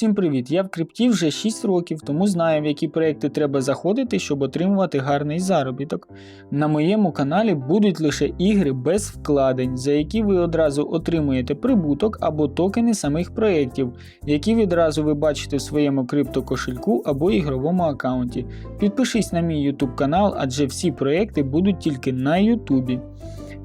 Всім привіт! Я в крипті вже 6 років, тому знаю, в які проекти треба заходити, щоб отримувати гарний заробіток. На моєму каналі будуть лише ігри без вкладень, за які ви одразу отримуєте прибуток або токени самих проєктів, які відразу ви бачите в своєму криптокошельку або ігровому аккаунті. Підпишись на мій YouTube канал, адже всі проекти будуть тільки на YouTube.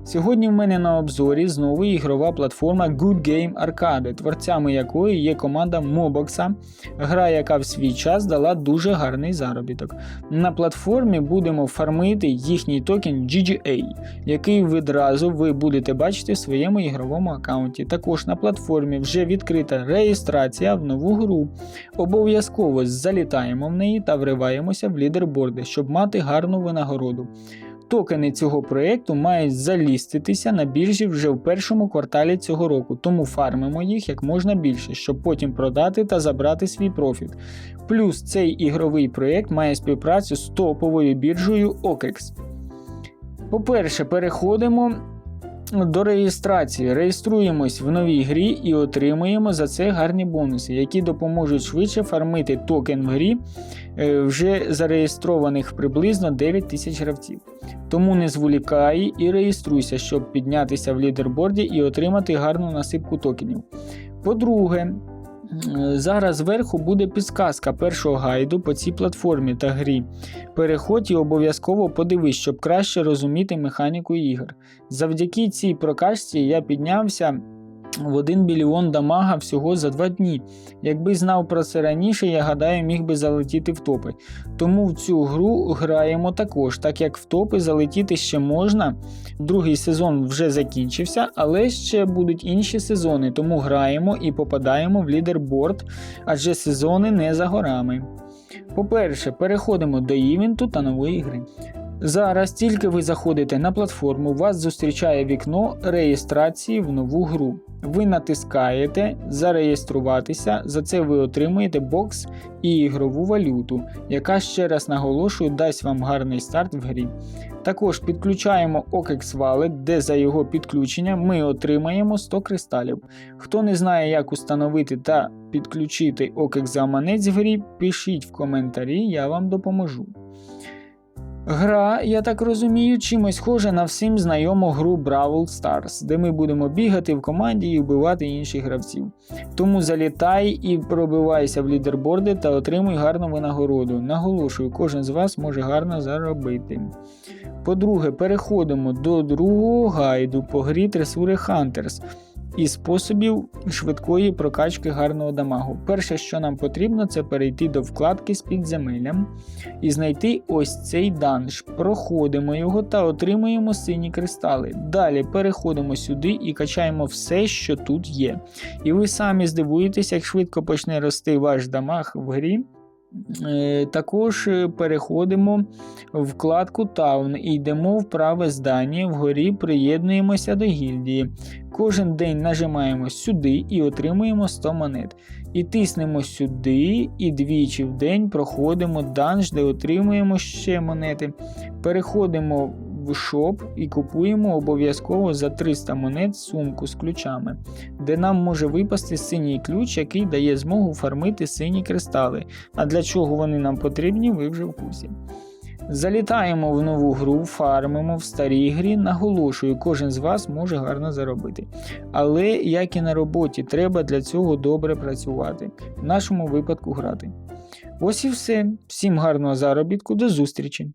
Сьогодні в мене на обзорі знову ігрова платформа Good Game Arcade, творцями якої є команда Mobox, гра, яка в свій час дала дуже гарний заробіток. На платформі будемо фармити їхній токен GGA, який відразу ви будете бачити в своєму ігровому аккаунті. Також на платформі вже відкрита реєстрація в нову гру. Обов'язково залітаємо в неї та вриваємося в лідерборди, щоб мати гарну винагороду. Токени цього проєкту мають заліститися на біржі вже в першому кварталі цього року, тому фармимо їх як можна більше, щоб потім продати та забрати свій профіт. Плюс цей ігровий проєкт має співпрацю з топовою біржею OKEX. По-перше, переходимо до реєстрації. Реєструємось в новій грі і отримуємо за це гарні бонуси, які допоможуть швидше фармити токен в грі е, вже зареєстрованих приблизно 9 тисяч гравців. Тому не зволікай і реєструйся, щоб піднятися в лідерборді і отримати гарну насипку токенів. По-друге, зараз зверху буде підсказка першого гайду по цій платформі та грі. Переходь і обов'язково подивись, щоб краще розуміти механіку ігор. Завдяки цій прокачці я піднявся в 1 мільйон дамага всього за 2 дні. Якби знав про це раніше, я гадаю, міг би залетіти в топи. Тому в цю гру граємо також, так як в топи залетіти ще можна. Другий сезон вже закінчився, але ще будуть інші сезони, тому граємо і попадаємо в лідерборд, адже сезони не за горами. По-перше, переходимо до івенту та нової гри. Зараз тільки ви заходите на платформу, вас зустрічає вікно реєстрації в нову гру. Ви натискаєте Зареєструватися, за це ви отримуєте бокс і ігрову валюту, яка ще раз наголошую дасть вам гарний старт в грі. Також підключаємо OKEX Wallet, де за його підключення ми отримаємо 100 кристалів. Хто не знає, як установити та підключити OKEX гаманець в грі, пишіть в коментарі, я вам допоможу. Гра, я так розумію, чимось схожа на всім знайому гру Brawl Stars, де ми будемо бігати в команді і вбивати інших гравців. Тому залітай і пробивайся в лідерборди та отримуй гарну винагороду. Наголошую, кожен з вас може гарно заробити. По-друге, переходимо до другого гайду по грі Тресури Hunters і способів швидкої прокачки гарного дамагу. Перше, що нам потрібно, це перейти до вкладки з підземеллям і знайти ось цей данж. Проходимо його та отримуємо сині кристали. Далі переходимо сюди і качаємо все, що тут є. І ви самі здивуєтесь, як швидко почне рости ваш дамаг в грі. Е, Також е, переходимо в вкладку Town і йдемо в праве здання, вгорі приєднуємося до гільдії. Кожен день нажимаємо сюди і отримуємо 100 монет. І тиснемо сюди, і двічі в день проходимо данж, де отримуємо ще монети. Переходимо в шоп і купуємо обов'язково за 300 монет сумку з ключами, де нам може випасти синій ключ, який дає змогу фармити сині кристали. А для чого вони нам потрібні, ви вже в курсі. Залітаємо в нову гру, фармимо в старій грі, наголошую, кожен з вас може гарно заробити. Але, як і на роботі, треба для цього добре працювати, в нашому випадку грати. Ось і все. Всім гарного заробітку, до зустрічі!